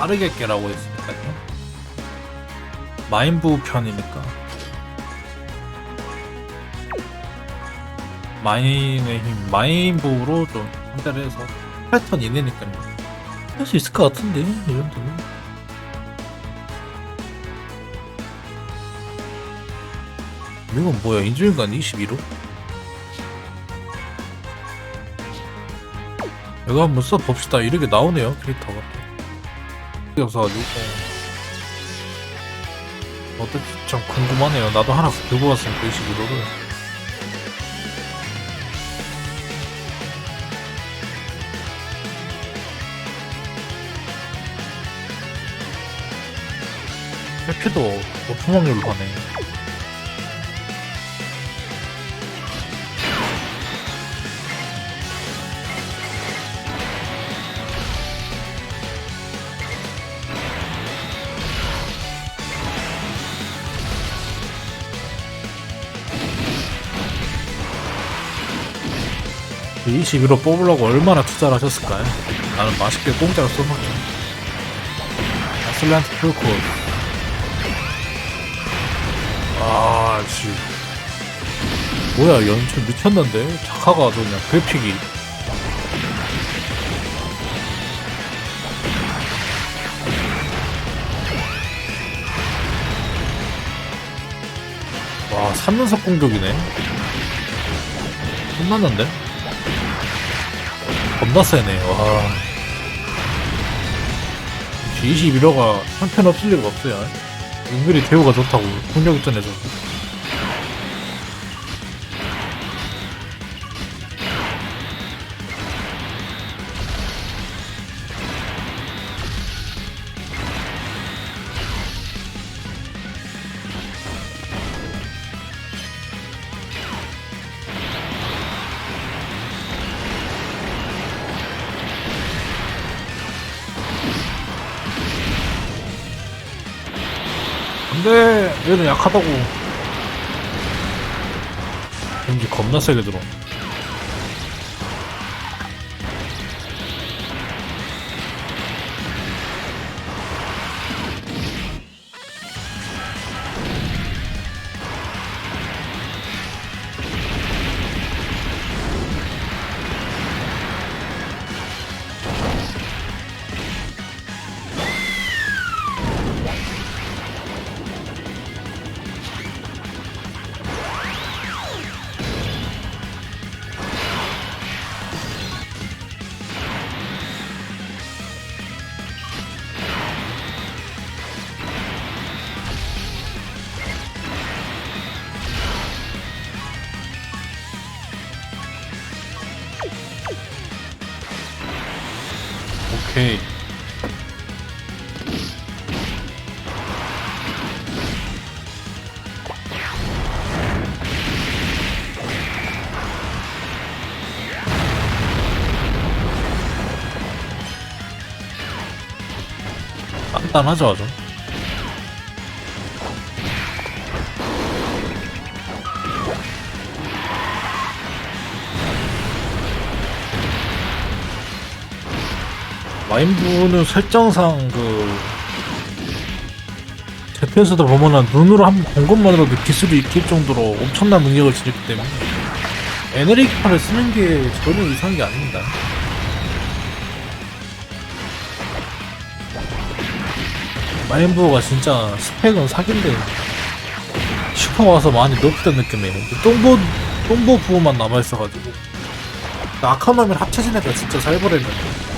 빠르게 깨라고 했으니까요. 마인부 편이니까. 마인의 힘, 마인부로 좀 상대를 해서 패턴 이내니까요. 할 수 있을 것 같은데, 이 정도면. 이건 뭐야, 인조인간 21호? 이거 한번 써봅시다. 이렇게 나오네요, 캐릭터가. 없어가지고. 어떨지 참 궁금하네요. 나도 하나 들고 왔으니까 21호를. 해피도 높은 확률로 가네. 21호 뽑으려고 얼마나 투자를 하셨을까요? 나는 맛있게 공짜로 써먹죠. 아슬란트 풀코드. 아, 씨. 뭐야, 연출 미쳤는데? 착화가 아주 그냥 그래픽이. 와, 3연속 공격이네. 끝났는데? 겁나 세네, 와. 21호가 형편없을 리가 없어요. 은근히 대우가 좋다고, 폭력전에서. 근 얘는 약하다고. 왠지 겁나 세게 들어 오케이. 단단하죠 아주 마인부는 설정상 그 재편서도 보면은 눈으로 한 번 본 것만으로도 기술이 익힐 정도로 엄청난 능력을 지녔기 때문에 에너지판을 쓰는 게 전혀 이상한 게 아닙니다. 마인부가 진짜 스펙은 사기인데 슈퍼 와서 많이 높였던 느낌이에요. 똥보 똥보 부호만 남아 있어가지고 아카노미랑 합쳐진 애가 진짜 살벌했는데.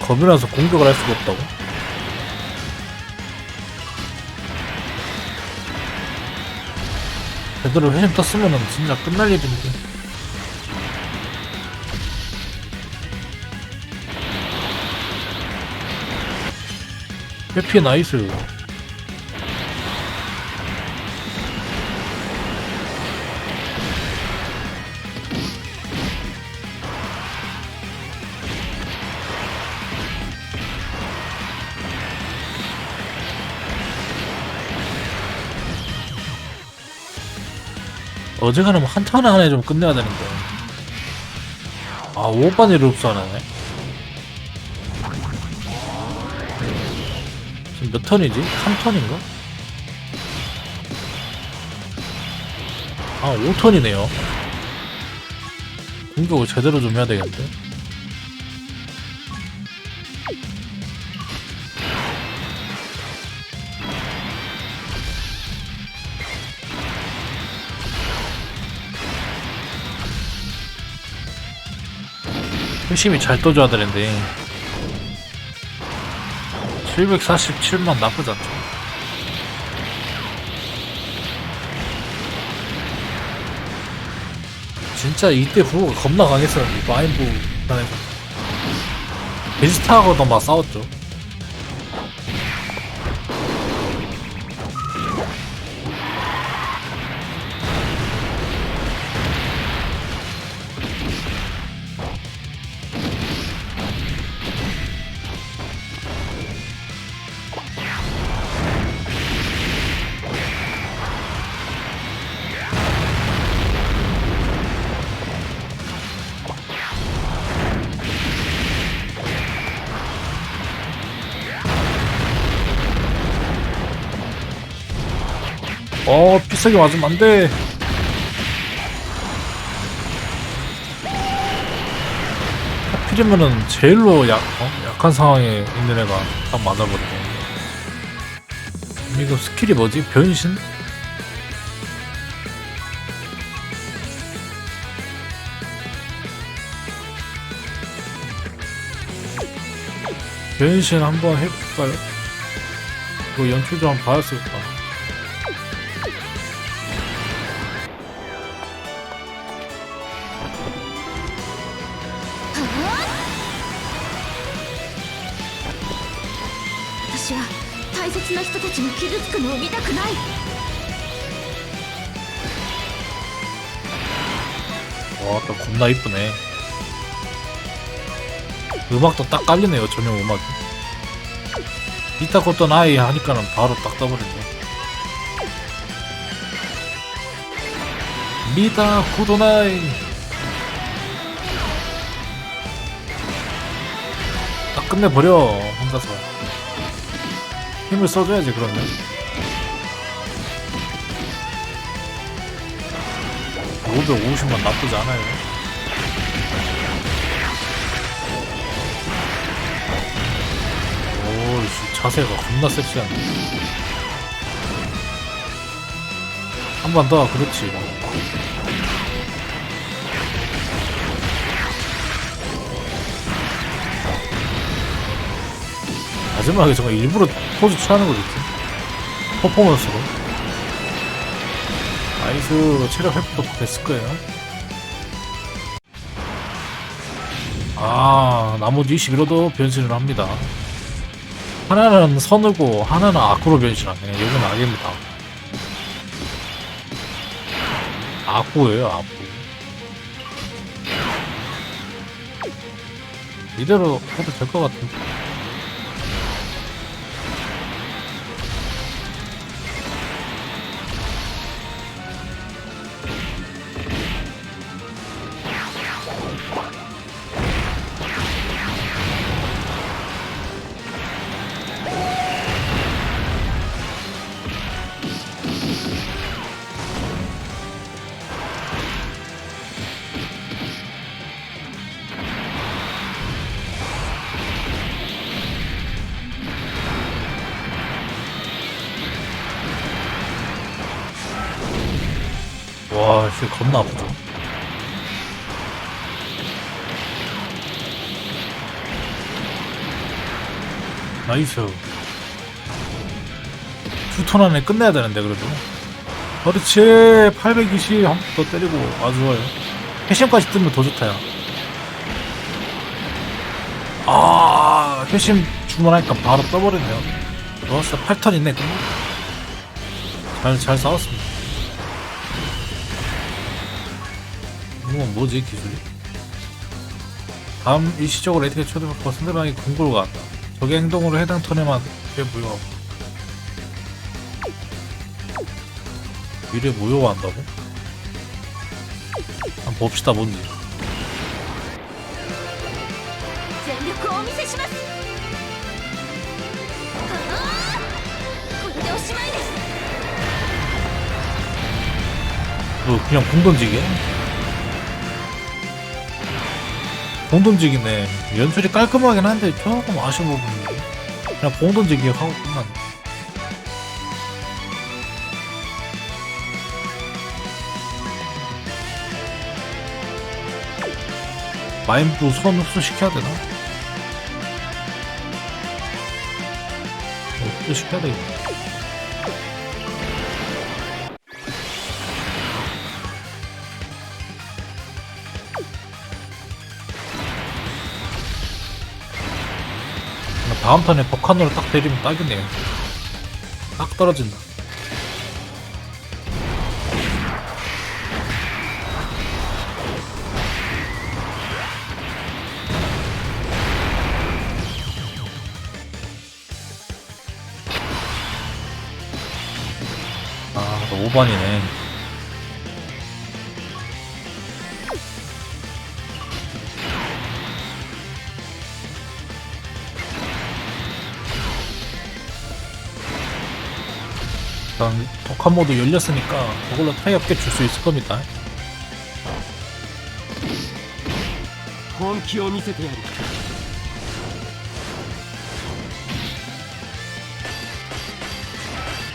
겁이 나서 공격을 할 수가 없다고? 제대로 회심 떴으면은 진짜 끝날 일인데. 회피 나이스. 어지간하면 한 턴에 안에 좀 끝내야 되는데. 아, 5번이 룹스하네. 지금 몇 턴이지? 3턴인가? 아, 5턴이네요. 공격을 제대로 좀 해야 되겠는데? 열심히 잘 떠줘야 되는데. 747만 나쁘지 않죠. 진짜 이때 부호가 겁나 강했었는데 마인부 단에서. 베지스타하고도 막 싸웠죠 어 비싸게 맞으면 안돼 하필이면은 제일로 약, 어? 약한 상황에 있는 애가 딱 맞아버리네 이거 스킬이 뭐지? 변신? 변신 한번 해볼까요? 이거 연출 좀봐 大切な人たちが傷つくのを見たくない 와, 또 겁나 이쁘네. 음악도 딱 깔리네요, 전용 음악이. 이따 것도 나이 하니까는 바로 딱 떠버리네. 미다 구도나이. 딱 끝내버려, 혼자서. 힘을 써줘야지, 그러면. 오 550만 나쁘지 않아요. 오, 씨, 자세가 겁나 섹시하네. 한번 더, 그렇지. 마지막에 정말 일부러 포즈 취하는 거겠지. 퍼포먼스로. 나이스 체력 회복도 됐을 거예요. 아 나머지 21호도 변신을 합니다. 하나는 선우고 하나는 악구로 변신하네. 이건 악입니다. 악구예요 악구. 이대로 해도 될 것 같은데. 겁나 아프죠. 나이스. 두 턴 안에 끝내야 되는데, 그래도. 그렇지. 820 한 번 더 때리고. 아주 좋아요. 회심까지 뜨면 더 좋다, 야. 아, 회심 주문하니까 바로 떠버리네요. 좋았어. 8턴 있네. 잘, 잘 싸웠습니다. 이건 뭐지 기술이? 다음 일시적으로 에이트가 초대받고 상대방이 공고를 가한다. 적의 행동으로 해당 턴에만 꽤 무효하고 미래 무효가 한다고? 한번 봅시다 뭔지 全力をお見せしますあーこれでおしまいです 뭐 그냥 공 던지게? 공 던지기네. 연출이 깔끔하긴 한데 조금 아쉬운 부분이 그냥 공 던지기 하고 끝난 마인드 손 흡수시켜야 되나? 어, 흡수시켜야 되겠다 다음 턴에 버칸으로 딱 때리면 딱이네요. 딱 떨어진다. 아, 너 5번이네. 일단 독한 모드 열렸으니까 그걸로 타이업게 줄 수 있을 겁니다. 本気を見せてやる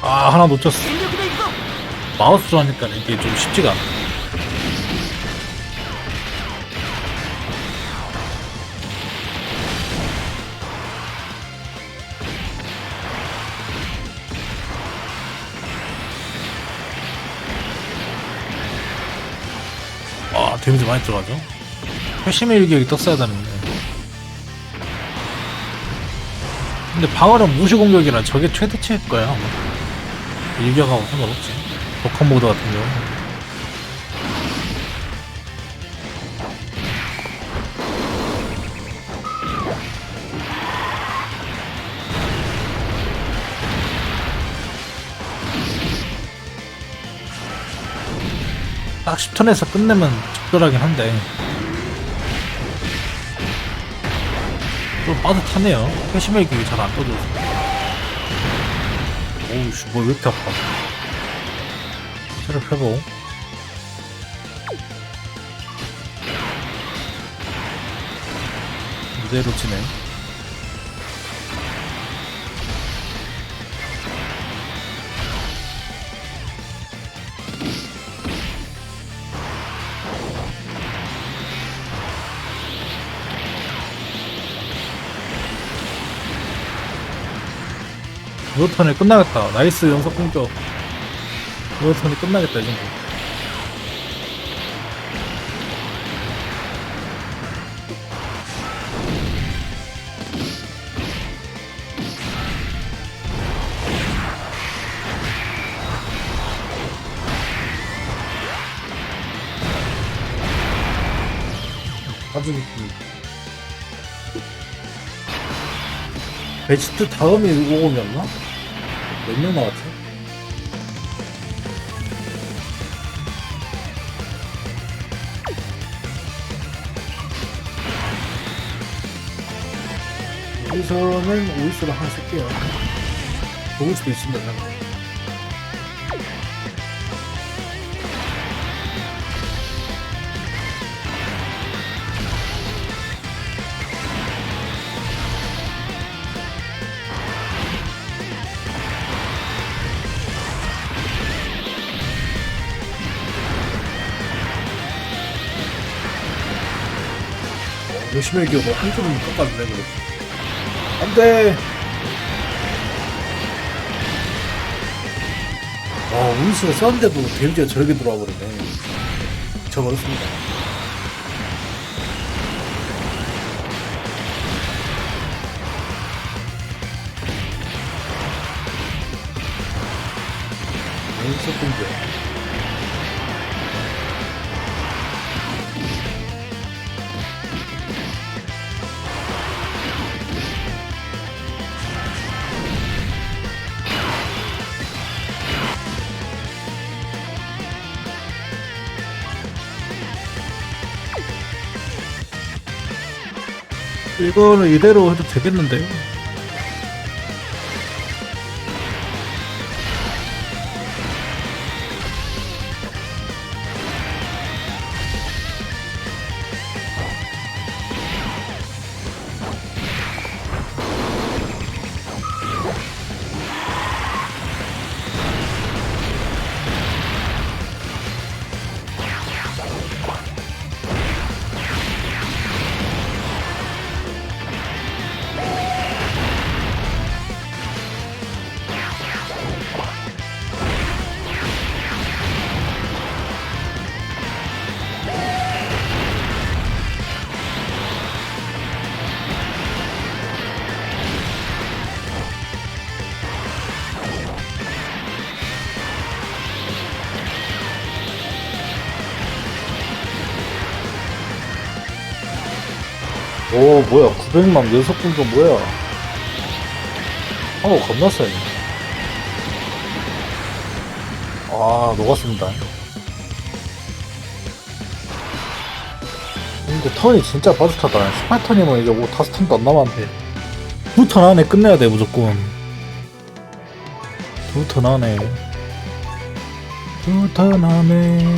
아 하나 놓쳤어. 全力でいくぞ 마우스로 하니까 이게 좀 쉽지가 않아. 많이 들어가죠? 회심의 일격이 떴어야 되는데. 근데 방어는 무시 공격이라 저게 최대치일 거야. 아마. 일격하고 상관없지. 독한 모드 같은 경우. 턴에서 끝내면 적절하긴 한데. 좀 빠듯하네요. 기이 잘 안 떠줘서. 오우씨 뭐왜 이렇게 아파. 체력 회복. 이대로 진행 이번 턴에 끝나겠다. 나이스 연속 공격. 턴에 끝나겠다 이 정도. 느낌 베지트 다음이 5검이었나? 몇 명 나왔지? 여기서는 오이스를 하나 쓸게요. 좋을 수도 있습니다. 저는. 열심히 이기고 한 줄은 깎아주네 그래. 안돼. 와 우이스가 썼는데도 데미지가 저렇게 들어와 버리네. 저 어렵습니다. 연속 공격. 이거는 이대로 해도 되겠는데요? 오 뭐야 900만 연속 분도 뭐야? 어 겁나 세네 아 녹았습니다. 근데 턴이 진짜 빠듯하다. 18턴이면 이제 뭐 5턴도 안 남았는데. 2턴 안에 끝내야 돼 무조건. 2턴 안에. 2턴 안에.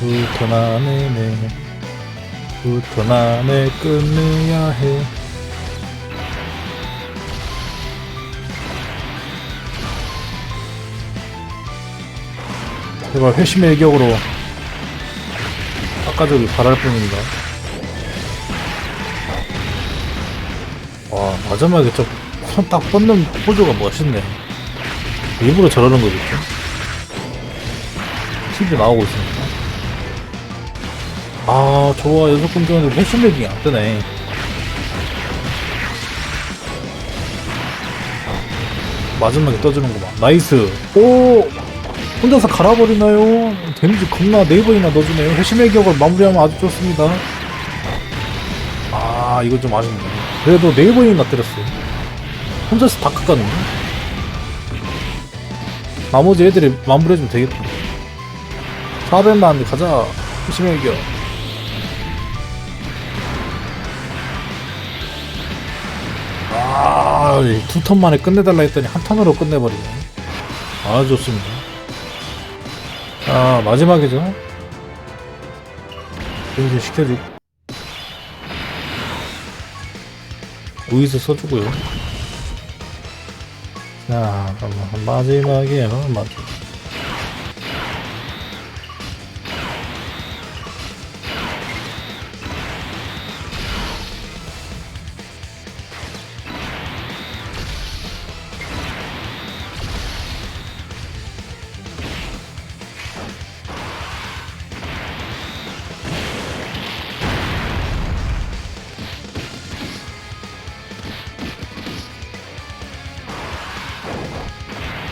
2턴 안에 네. 2턴 안에 끝내야 해 제발 회심의 일격으로 깎아주길 바랄 뿐입니다. 와 마지막에 저손 딱 뻗는 포즈가 멋있네. 일부러 저러는 거겠죠? TV 나오고 있으니까. 아 좋아 연속 공격인데 회심력이 안 뜨네. 마지막에 떠주는구만. 나이스. 오! 혼자서 갈아버리나요? 데미지 겁나 네 번이나 넣어주네요. 회심의 격을 마무리하면 아주 좋습니다. 아, 이거 좀 아쉽네. 그래도 네 번이나 때렸어요. 혼자서 다 깎았는데? 나머지 애들이 마무리해주면 되겠다. 400만 가자. 회심의 격. 아, 두 턴 만에 끝내달라 했더니 한 턴으로 끝내버리네. 아, 좋습니다. 아 마지막이죠 이제 시켜주고 우이스 써주고요 자 그럼 마지막이에요 마지막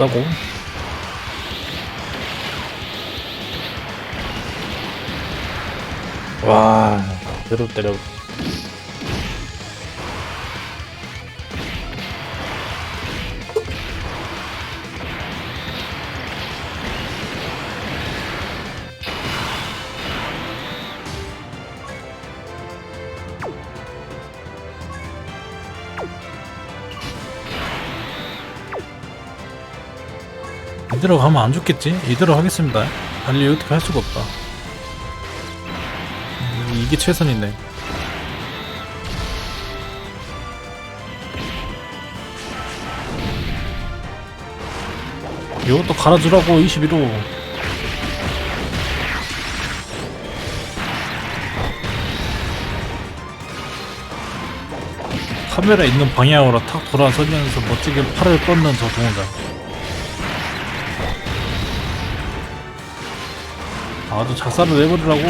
따고. 와 때려 때려 이대로 가면 안 죽겠지? 이대로 하겠습니다. 달리 어떻게 할 수가 없다. 음, 이게 최선이네. 이것도 갈아주라고 21호. 카메라 있는 방향으로 탁 돌아서면서 멋지게 팔을 뻗는 저 동작. 아주 작살을 내버리라고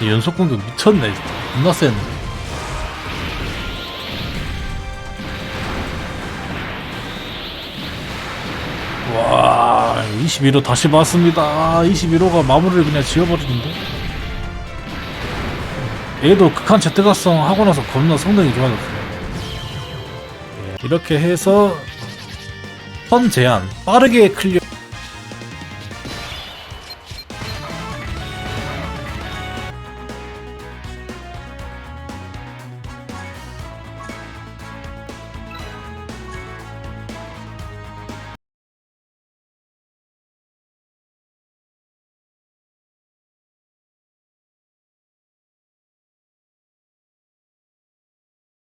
이 연속 공격 미쳤네 겁나 센 와, 21호 다시 봤습니다. 21호가 마무리를 그냥 지워버리는데. 얘도 극한 재트가성 하고 나서 겁나 성능이 좋아졌어요. 이렇게 해서 턴 제한 빠르게 클리어